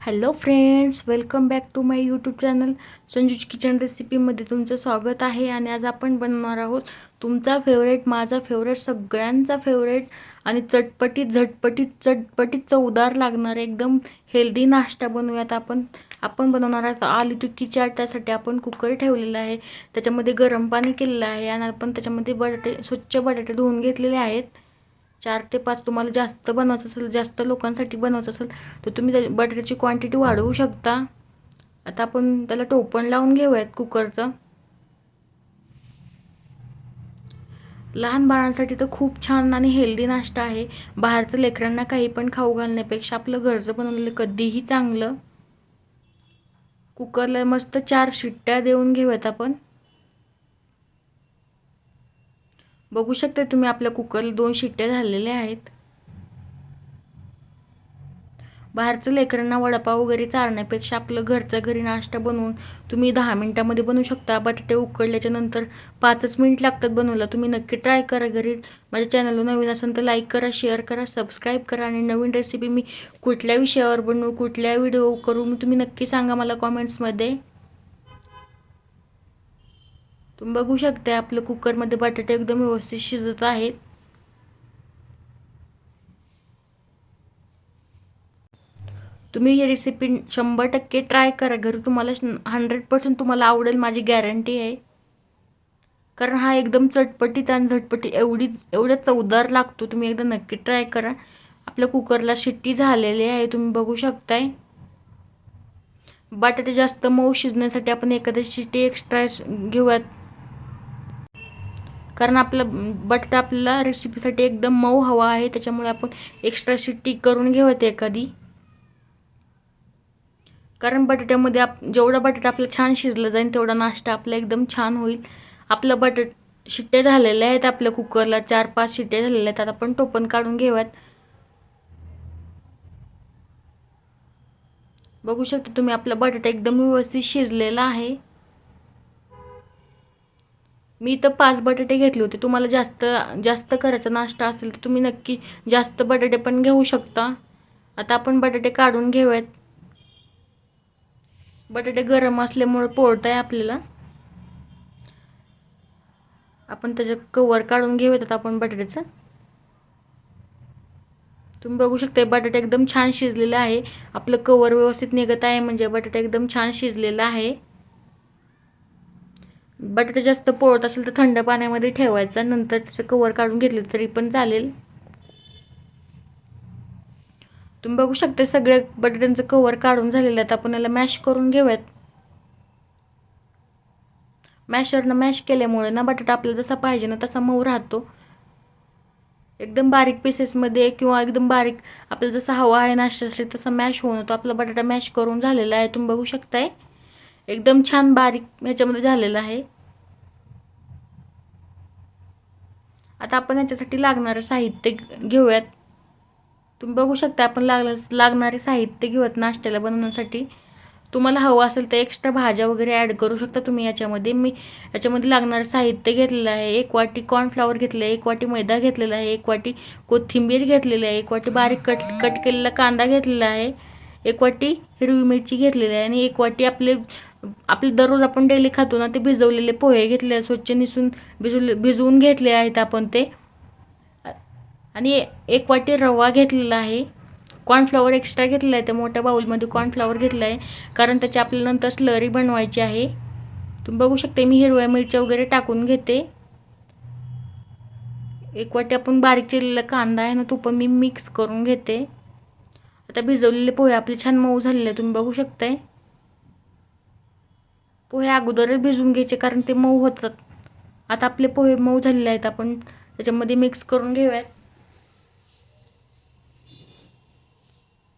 Hello friends welcome back to my YouTube channel Sanju's kitchen रेसिपीमध्ये तुमचं स्वागत आहे आणि आज आपण बनवणार आहोत तुमचा फेवरेट माझा फेवरेट सगळ्यांचा फेवरेट आणि चटपटीत झटपटीत चटपटीत चवदार लागणार एकदम हेल्दी नाश्ता बनवूयात आपण. आपण बनवणार आहोत आली टिक्की चाट. त्यासाठी आपण कुकर ठेवलेला आहे. त्याच्यामध्ये गरम पाणी केलेलं आहे आणि आपण त्याच्यामध्ये बटाटे स्वच्छ बटाटे धुवून घेतलेले आहेत. चार ते पाच तुम्हाला जास्त बनवायचं असेल जास्त लोकांसाठी बनवायचं असेल तर तुम्ही त्या बटाट्याची क्वांटिटी वाढवू शकता. आता आपण त्याला टोपण लावून घेऊयात कुकरचं. लहान बाळांसाठी तर खूप छान आणि हेल्दी नाश्ता आहे. बाहेरचं लेकरांना काही पण खाऊ घालण्यापेक्षा आपलं घरचं बनवलेलं कधीही चांगलं. कुकरला मस्त चार शिट्ट्या देऊन घेऊयात आपण. बघू शकता तुम्ही आपल्या कुकरला दोन शिट्ट्या झालेल्या आहेत. बाहेरचं लेकरांना वडापाव वगैरे चालण्यापेक्षा आपलं घरचा घरी नाश्ता बनवून तुम्ही दहा मिनटामध्ये बनवू शकता. बटाटे उकडल्याच्या नंतर पाचच मिनिट लागतात बनवायला. तुम्ही नक्की ट्राय करा घरी. माझ्या चॅनलवर नवीन असेल तर लाईक करा शेअर करा सबस्क्राईब करा आणि नवीन रेसिपी मी कुठल्या विषयावर बनवू कुठल्या व्हिडिओ करू मी तुम्ही नक्की सांगा मला कॉमेंट्समध्ये. तुम्ही बघू शकता आपलं कुकरमध्ये बटाटे एकदम व्यवस्थित शिजत आहेत. तुम्ही ही रेसिपी शंभर टक्के ट्राय करा. घरी तुम्हाला हंड्रेड पर्सेंट तुम्हाला आवडेल माझी गॅरंटी आहे. कारण हा एकदम चटपटीत आणि झटपटी एवढीच एवढा चवदार लागतो. तुम्ही एकदा नक्की ट्राय करा. आपल्या कुकरला शिट्टी झालेली आहे तुम्ही बघू शकताय. बटाटे जास्त मऊ शिजण्यासाठी आपण एखाद्या शिट्टी एक्स्ट्रा घेऊयात. कारण आपलं बटाटा आपल्याला रेसिपीसाठी एकदम मऊ हवा आहे त्याच्यामुळे आपण एक्स्ट्रा शिट्टी करून घेऊयात एखादी. कारण बटाट्यामध्ये आप जेवढा बटाटा आपला छान शिजलं जाईल तेवढा नाश्ता आपला एकदम छान होईल. आपलं बटाट शिट्ट्या झालेल्या आहेत आपल्या कुकरला चार पाच शिट्ट्या झालेल्या आहेत आता आपण टोपण काढून घेऊयात. बघू शकता तुम्ही आपला बटाटा एकदम व्यवस्थित शिजलेला आहे. मी तर पाच बटाटे घेतले होते. तुम्हाला जास्त जास्त करायचा नाश्ता असेल तर तुम्ही नक्की जास्त बटाटे पण घेऊ शकता. आता आपण बटाटे काढून घेऊयात. बटाटे गरम असल्यामुळे पोळत आहे आपल्याला. आपण त्याचं कवर काढून घेऊयात आता आपण बटाट्याचं. तुम्ही बघू शकता बटाटा एकदम छान शिजलेला आहे. आपलं कवर व्यवस्थित निघत आहे म्हणजे बटाटा एकदम छान शिजलेला आहे. बटाटा जास्त पोळत असेल तर थंड पाण्यामध्ये ठेवायचा नंतर त्याचं कवर काढून घेतलं तरी पण चालेल. तुम्ही बघू शकता सगळे बटाट्यांचं कवर काढून झालेलं आहेत आपण याला मॅश करून घेऊयात. मॅशरनं मॅश केल्यामुळे ना बटाटा आपल्याला जसा पाहिजे ना तसा मऊ राहतो. एकदम बारीक पीसेसमध्ये किंवा एकदम बारीक आपल्याला जसा हवा आहे नाश्त्यासाठी तसा मॅश होऊन तो आपला बटाटा मॅश करून झालेला आहे. तुम्ही बघू शकताय. एकदम छान बारीक ह्याच्यामध्ये झालेलं आहे. आता आपण याच्यासाठी लागणारं साहित्य घेऊयात. तुम्ही बघू शकता आपण लागलं लागणारे साहित्य घेऊयात नाश्त्याला बनवण्यासाठी. तुम्हाला हवं असेल तर एक्स्ट्रा भाज्या वगैरे ॲड करू शकता तुम्ही याच्यामध्ये. मी याच्यामध्ये लागणारं साहित्य घेतलेलं आहे. एक वाटी कॉर्नफ्लावर घेतलं आहे एक वाटी मैदा घेतलेला आहे एक वाटी कोथिंबीर घेतलेली आहे एक वाटी बारीक कट कट केलेला कांदा घेतलेला आहे एक वाटी हिरवी मिरची घेतलेली आहे आणि एक वाटी आपले आपले दररोज आपण डेली खातो ना ते भिजवलेले पोहे घेतले स्वच्छ निसून भिजवले भिजवून घेतले आहेत आपण ते. आणि एक वाटी रवा घेतलेला आहे. कॉर्नफ्लॉवर एक्स्ट्रा घेतलेला आहे त्या मोठ्या बाऊलमध्ये कॉर्नफ्लॉवर घेतला आहे. कारण त्याची आपल्याला नंतर स्लरी बनवायची आहे. तुम्ही बघू शकते मी हिरव्या मिरच्या वगैरे टाकून घेते. एक वाटी आपण बारीक चिरलेला कांदा आहे ना तो पण मी मिक्स करून घेते. आता भिजवलेले पोहे आपले छान मऊ झालेले तुम्ही बघू शकताय. पोहे अगोदरच भिजवून घ्यायचे कारण ते मऊ होतात. आता आपले पोहे मऊ झालेले आहेत आपण त्याच्यामध्ये मिक्स करून घेऊयात.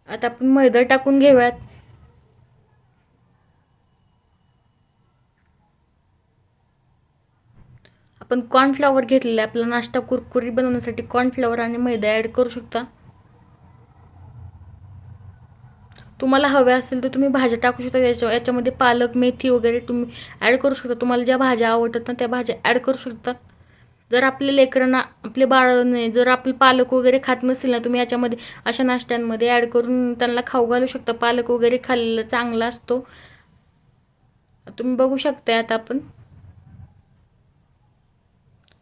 आता आपण मैदा टाकून घेऊयात. आपण कॉर्नफ्लॉवर घेतलेला आहे आपला नाश्ता कुरकुरी बनवण्यासाठी कॉर्नफ्लॉवर आणि मैदा ॲड करू शकता. तुम्हाला हव्या असेल तर तुम्ही भाज्या टाकू शकता. याच्या याच्यामध्ये पालक मेथी वगैरे तुम्ही ॲड करू शकता. तुम्हाला ज्या भाज्या आवडतात ना त्या भाज्या ॲड करू शकता. जर आपल्या लेकरांना आपले बाळाने जर आपले पालक वगैरे खात नसेल ना तुम्ही याच्यामध्ये अशा नाश्त्यांमध्ये ॲड करून त्यांना खाऊ घालू शकता. पालक वगैरे खाल्लेलं चांगला असतो. तुम्ही बघू शकता आता आपण.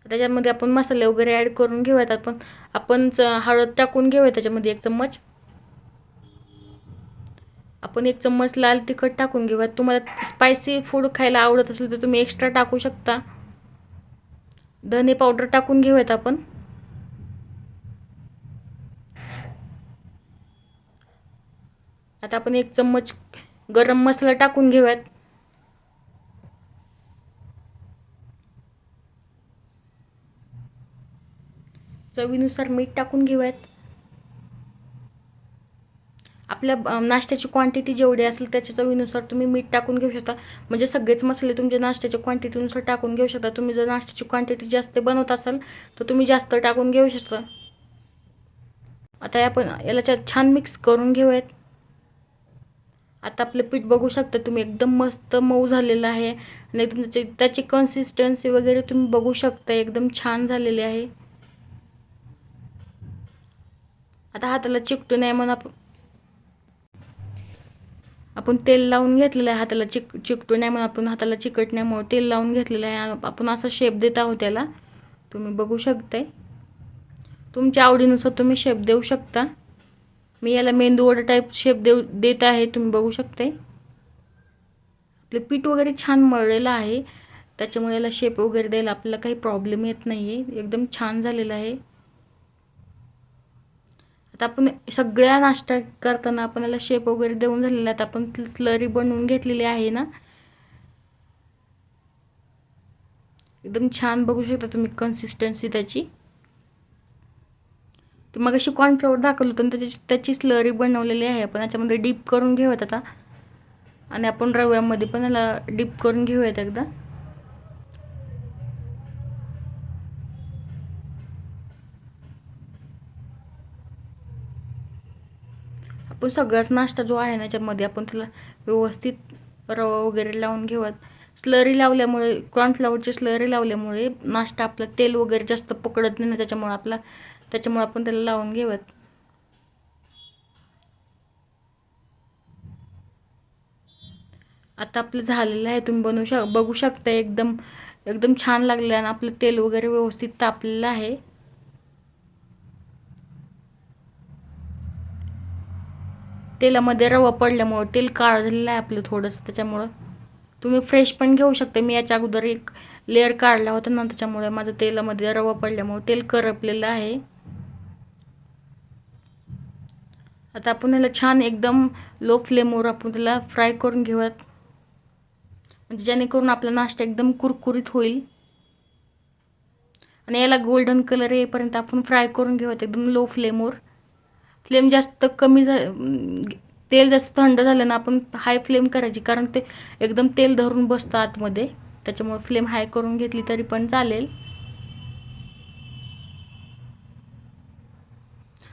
त्याच्यामध्ये आपण मसाले वगैरे ॲड करून घेऊयात आपण. आपण च हळद टाकून घेऊया त्याच्यामध्ये एक चम्मच. आपण एक चम्मच लाल तिखट टाकून घेऊयात तुम्हाला स्पायसी फूड खायला आवडत असेल तर तुम्ही एक्स्ट्रा टाकू शकता. धने पावडर टाकून घेऊयात आपण. आता आपण एक चम्मच गरम मसाला टाकून घेऊयात. चवीनुसार मीठ टाकून घेऊयात. आपल्या नाश्त्याची क्वांटिटी जेवढी असेल त्याच्या चवीनुसार तुम्ही मीठ टाकून घेऊ शकता. म्हणजे सगळेच मसाले तुमच्या नाश्त्याच्या क्वांटिटीनुसार टाकून घेऊ शकता. तुम्ही जर नाश्त्याची क्वांटिटी जास्त बनवत असाल तर तुम्ही जास्त टाकून घेऊ शकता. आता आपण याला छान मिक्स करून घेऊयात. आता आपलं पीठ बघू शकता तुम्ही एकदम मस्त मऊ झालेलं आहे. आणि एकदम त्याची त्याची कन्सिस्टन्सी वगैरे तुम्ही बघू शकता एकदम छान झालेली आहे. आता हाताला चिकटू नये म्हणून आपण आपण तेल लावून घेतलेलं आहे हाताला चिक चिकटू नाही म्हणून आपण हाताला चिकटण्यामुळे तेल लावून घेतलेलं आहे. आपण असा शेप देत आहोत त्याला. तुम्ही बघू शकताय. तुमच्या आवडीनुसार तुम्ही शेप देऊ शकता. मी याला मेंदूवडा टाईप शेप देऊ देत आहे. तुम्ही बघू शकताय. आपलं पीठ वगैरे छान मळलेलं आहे. त्याच्यामुळे याला शेप वगैरे द्यायला आपल्याला काही प्रॉब्लेम येत नाही आहे एकदम छान झालेलं आहे. आता आपण सगळ्या नाश्ता करताना आपण याला शेप वगैरे देऊन झालेला आहे आपण स्लरी बनवून घेतलेली आहे ना. एकदम छान बघू शकता तुम्ही कन्सिस्टन्सी त्याची. तर मग अशी कॉर्नफ्लॉवर दाखवलं होतं त्याची त्याची स्लरी बनवलेली आहे. आपण याच्यामध्ये डीप करून घेऊयात आता. आणि आपण रव्यामध्ये पण याला डीप करून घेऊयात एकदा. आपण सगळाच नाश्ता जो आहे ना त्याच्यामध्ये आपण त्याला व्यवस्थित रवा वगैरे लावून घेऊयात. स्लरी लावल्यामुळे कॉर्नफ्लावरची स्लरी लावल्यामुळे नाश्ता आपला तेल वगैरे जास्त पकडत नाही ना त्याच्यामुळे आपला त्याच्यामुळे आपण त्याला लावून घेऊयात. आता आपलं झालेलं आहे तुम्ही बनवू शक बघू शकता एकदम एकदम छान लागलं आणि आपलं तेल वगैरे व्यवस्थित तापलेलं आहे. तेलामध्ये रवा पडल्यामुळं तेल काळं झालेलं आहे आपलं थोडंसं त्याच्यामुळं. तुम्ही फ्रेश पण घेऊ शकता. मी याच्या अगोदर एक लेअर काढला होता ना त्याच्यामुळे माझं तेलामध्ये रवा पडल्यामुळे तेल करपलेलं आहे. आता आपण याला छान एकदम लो फ्लेमवर आपण त्याला फ्राय करून घेऊयात. म्हणजे जेणेकरून आपला नाश्ता एकदम कुरकुरीत होईल. आणि याला गोल्डन कलर येईपर्यंत आपण फ्राय करून घेऊयात एकदम लो फ्लेमवर फ्लेम जास्त कमी झा तेल जास्त थंड झालं ना आपण हाय फ्लेम करायची. कारण ते एकदम तेल धरून बसतं आतमध्ये. त्याच्यामुळे फ्लेम हाय करून घेतली तरी पण चालेल.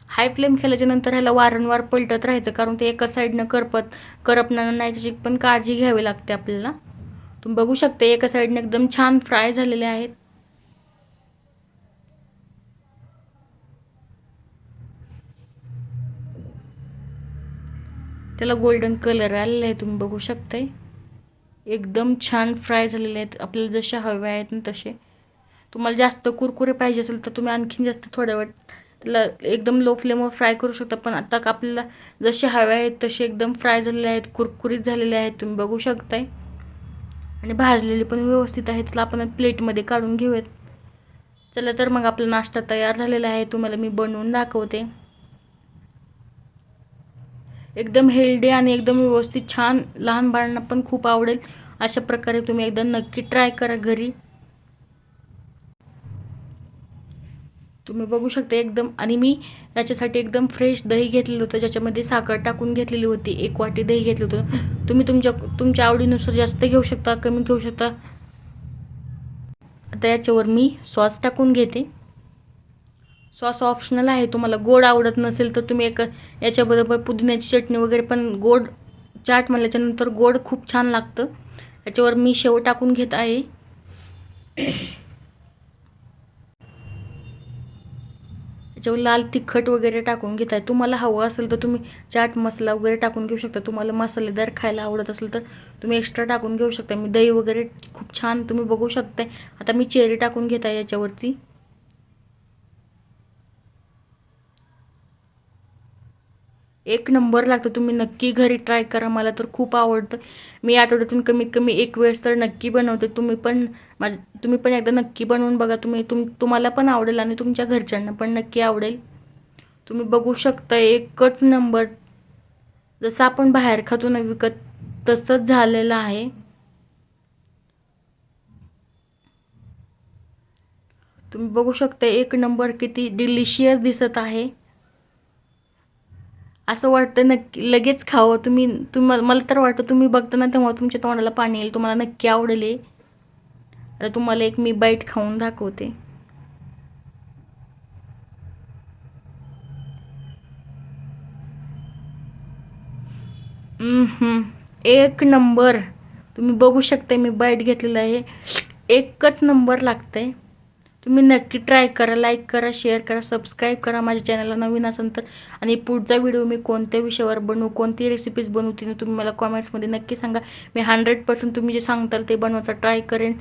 हाय फ्लेम केल्याच्यानंतर ह्याला वारंवार पलटत राहायचं. कारण ते एका साईडनं करपत करपणार नाही त्याची पण काळजी घ्यावी लागते आपल्याला. तुम्ही बघू शकते एका साईडनं एकदम छान फ्राय झालेले आहेत. त्याला गोल्डन कलर आलेला आहे तुम्ही बघू शकताय. एकदम छान फ्राय झालेले आहेत. आपल्याला जसे हवे आहेत ना तसे. तुम्हाला जास्त कुरकुरे पाहिजे असेल तर तुम्ही आणखीन जास्त थोड्या वेळ त्याला एकदम लो फ्लेमवर फ्राय करू शकता. पण आता आपल्याला जसे हवे आहेत तसे एकदम फ्राय झालेले आहेत कुरकुरीत झालेले आहेत. तुम्ही बघू शकताय. आणि भाजलेले पण व्यवस्थित आहेत त्याला आपण प्लेटमध्ये काढून घेऊयात. चला तर मग आपला नाश्ता तयार झालेला आहे. तुम्हाला मी बनवून दाखवते. एकदम हेल्दी आणि एकदम व्यवस्थित छान लहान बाळांना पण खूप आवडेल. अशा प्रकारे तुम्ही एकदा नक्की ट्राय करा घरी. तुम्ही बघू शकता एकदम आणि मी याच्यासाठी एकदम फ्रेश दही घेतलेलं होतं ज्याच्यामध्ये साखर टाकून घेतलेली होती. एक वाटी दही घेतलं होतं. तुम्ही तुमच्या तुमच्या आवडीनुसार जास्त घेऊ शकता कमी घेऊ शकता. आता याच्यावर मी सॉस टाकून घेते. सॉस ऑप्शनल आहे. तुम्हाला गोड आवडत नसेल तर तुम्ही एक याच्याबरोबर पुदिन्याची चटणी वगैरे पण गोड चाट म्हणल्याच्यानंतर गोड खूप छान लागतं. याच्यावर मी शेव टाकून घेत आहे. याच्यावर लाल तिखट वगैरे टाकून घेत आहे. तुम्हाला हवं असेल तर तुम्ही चाट मसाला वगैरे टाकून घेऊ शकता. तुम्हाला मसालेदार खायला आवडत असेल तर तुम्ही एक्स्ट्रा टाकून घेऊ शकता. मी दही वगैरे खूप छान तुम्ही बघू शकताय. आता मी चेरी टाकून घेत आहे याच्यावरती. एक नंबर लागतं. तुम्ही नक्की घरी ट्राय करा. मला तर खूप आवडतं. मी आठवड्यातून कमीत कमी एक वेळेस तर नक्की बनवते. तुम्ही पण माझ तुम्ही पण एकदा नक्की बनवून बघा. तुम्ही तुम तुम्हाला पण आवडेल आणि तुमच्या घरच्यांना पण नक्की आवडेल. तुम्ही बघू शकता एकच नंबर. जसं आपण बाहेर खातो ना विकत तसंच झालेलं आहे. तुम्ही बघू शकता एक नंबर किती डिलिशियस दिसत आहे. असं वाटतं नक्की लगेच खावं. तुम्ही तुम्हाला मला तर वाटतं तुम्ही बघता ना तेव्हा तुमच्या तोंडाला पाणी येईल तुम्हाला नक्की आवडेल आता तुम्हाला एक मी बाईट खाऊन दाखवते. एक नंबर तुम्ही बघू शकता मी बाईट घेतलेलं आहे. एकच नंबर लागतंय. तुम्ही नक्की ट्राय करा लाईक करा शेअर करा सबस्क्राईब करा माझ्या चॅनलला नवीन असेल तर. आणि पुढचा व्हिडिओ मी कोणत्या विषयावर बनवू कोणती रेसिपीज बनवते तुम्ही मला कॉमेंट्समध्ये नक्की सांगा. मी हंड्रेड पर्सेंट तुम्ही जे सांगताल ते बनवायचा ट्राय करेन.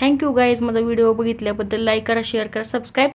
थँक्यू गाईज माझा व्हिडिओ बघितल्याबद्दल लाईक करा शेअर करा सबस्क्राईब